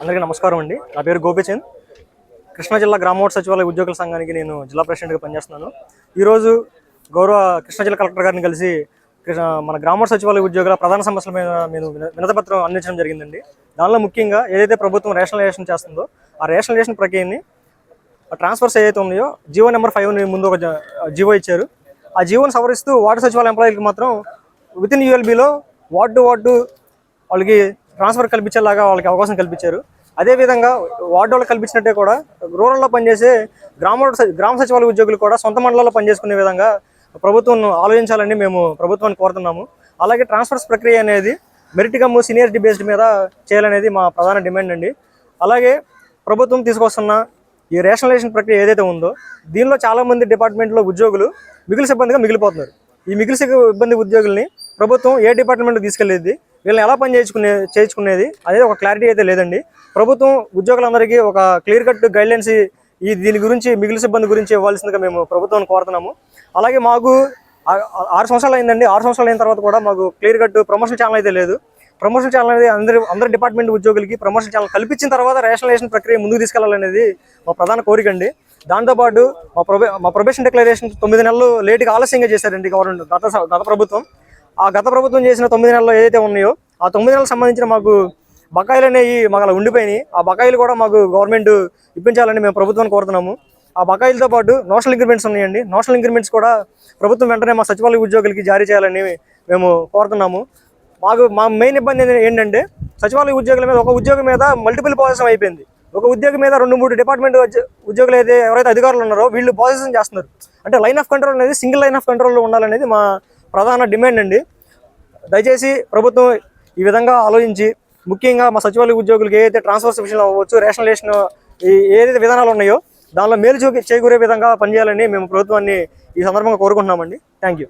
అందరికీ నమస్కారం అండి. నా పేరు గోపిచంద్. కృష్ణా జిల్లా గ్రామోట్ సచివాలయ ఉద్యోగుల సంఘానికి నేను జిల్లా ప్రెసిడెంట్గా పనిచేస్తున్నాను. ఈరోజు గౌరవ కృష్ణా జిల్లా కలెక్టర్ గారిని కలిసి మన గ్రామ సచివాలయ ఉద్యోగుల ప్రధాన సమస్యల మీద నేను వినతపత్రం అందించడం జరిగిందండి. దానిలో ముఖ్యంగా ఏదైతే ప్రభుత్వం రేషనలైజేషన్ చేస్తుందో ఆ రేషనలైజేషన్ ప్రక్రియని ట్రాన్స్ఫర్స్ ఏదైతే ఉన్నాయో జియో నెంబర్ ఫైవ్ ముందు ఒక జియో జీవో ఇచ్చారు. ఆ జియోని సవరిస్తూ వార్డు సచివాలయ ఎంప్లాయీలకు మాత్రం విత్ ఇన్ యూఎల్బీలో వార్డు వార్డు వాళ్ళకి ట్రాన్స్ఫర్ కల్పించేలాగా వాళ్ళకి అవకాశం కల్పించారు. అదేవిధంగా వార్డు వాళ్ళకి కల్పించినట్టే కూడా రూరల్లో పనిచేసే గ్రామ గ్రామ సచివాలయ ఉద్యోగులు కూడా సొంత మండలాల్లో పనిచేసుకునే విధంగా ప్రభుత్వం ఆలోచించాలని మేము ప్రభుత్వాన్ని కోరుతున్నాము. అలాగే ట్రాన్స్ఫర్స్ ప్రక్రియ అనేది మెరిట్ కమ్ సీనియారిటీ బేస్డ్ మీద చేయాలనేది మా ప్రధాన డిమాండ్ అండి. అలాగే ప్రభుత్వం తీసుకొస్తున్న ఈ రేషనలైజేషన్ ప్రక్రియ ఏదైతే ఉందో దీనిలో చాలామంది డిపార్ట్మెంట్లో ఉద్యోగులు మిగిలి సిబ్బందిగా మిగిలిపోతున్నారు. ఈ మిగిలి సిబ్బంది ఉద్యోగుల్ని ప్రభుత్వం ఏ డిపార్ట్మెంట్కి తీసుకెళ్ళేది వీళ్ళని ఎలా పని చేయించుకునే చేయించుకునేది అనేది ఒక క్లారిటీ అయితే లేదండి. ప్రభుత్వం ఉద్యోగులందరికీ ఒక క్లియర్ కట్ గైడ్లైన్స్ ఈ దీని గురించి మిగిలి సిబ్బంది గురించి ఇవ్వాల్సిందిగా మేము ప్రభుత్వాన్ని కోరుతున్నాము. అలాగే మాకు ఆరు సంవత్సరాలు అయిందండి. ఆరు సంవత్సరాలు అయిన తర్వాత కూడా మాకు క్లియర్ కట్ ప్రమోషన్ ఛానల్ అయితే లేదు. ప్రమోషన్ ఛానల్ అనేది అందరి అందరి డిపార్ట్మెంట్ ఉద్యోగులకి ప్రమోషన్ ఛానల్ కల్పించిన తర్వాత రేషనలైజేషన్ ప్రక్రియ ముందుకు తీసుకెళ్ళాలనేది మా ప్రధాన కోరిక అండి. దాంతోపాటు మా ప్రొబే మా ప్రొబేషన్ డిక్లరేషన్ తొమ్మిది నెలలు లేట్గా ఆలస్యంగా చేశారండి గవర్నమెంట్ గత గత ప్రభుత్వం. ఆ గత ప్రభుత్వం చేసిన తొమ్మిది నెలలు ఏదైతే ఉన్నాయో ఆ తొమ్మిది నెలలకు సంబంధించిన మాకు బకాయిలు అనేవి మాకు అలా ఉండిపోయినాయి. ఆ బకాయిలు కూడా మాకు గవర్నమెంట్ ఇప్పించాలని మేము ప్రభుత్వాన్ని కోరుతున్నాము. ఆ బకాయిలతో పాటు నోషనల్ ఇంక్రిమెంట్స్ ఉన్నాయండి. నోషనల్ ఇంక్రిమెంట్స్ కూడా ప్రభుత్వం వెంటనే మా సచివాలయ ఉద్యోగులకి జారీ చేయాలని మేము కోరుతున్నాము. మాకు మా మెయిన్ ఇబ్బంది ఏంటంటే సచివాలయ ఉద్యోగుల మీద ఒక ఉద్యోగం మీద మల్టిపుల్ ప్రాసెసం అయిపోయింది. ఒక ఉద్యోగం మీద రెండు మూడు డిపార్ట్మెంట్ ఉద్యోగులు అయితే ఎవరైతే అధికారులు ఉన్నారో వీళ్ళు ప్రాసెసింగ్ చేస్తున్నారు. అంటే లైన్ ఆఫ్ కంట్రోల్ అనేది సింగిల్ లైన్ ఆఫ్ కంట్రోల్లో ఉండాలనేది మా ప్రధాన డిమాండ్ అండి. దయచేసి ప్రభుత్వం ఈ విధంగా ఆలోచించి ముఖ్యంగా మా సచివాలయ ఉద్యోగులకు ఏదైతే ట్రాన్స్ఫర్స్ విషయంలో అవ్వచ్చు రేషనలైజేషన్ ఈ ఏదైతే విధానాలు ఉన్నాయో దానిలో మేలు చూ చేకూరే విధంగా పనిచేయాలని మేము ప్రభుత్వాన్ని ఈ సందర్భంగా కోరుకుంటున్నామండి. Thank you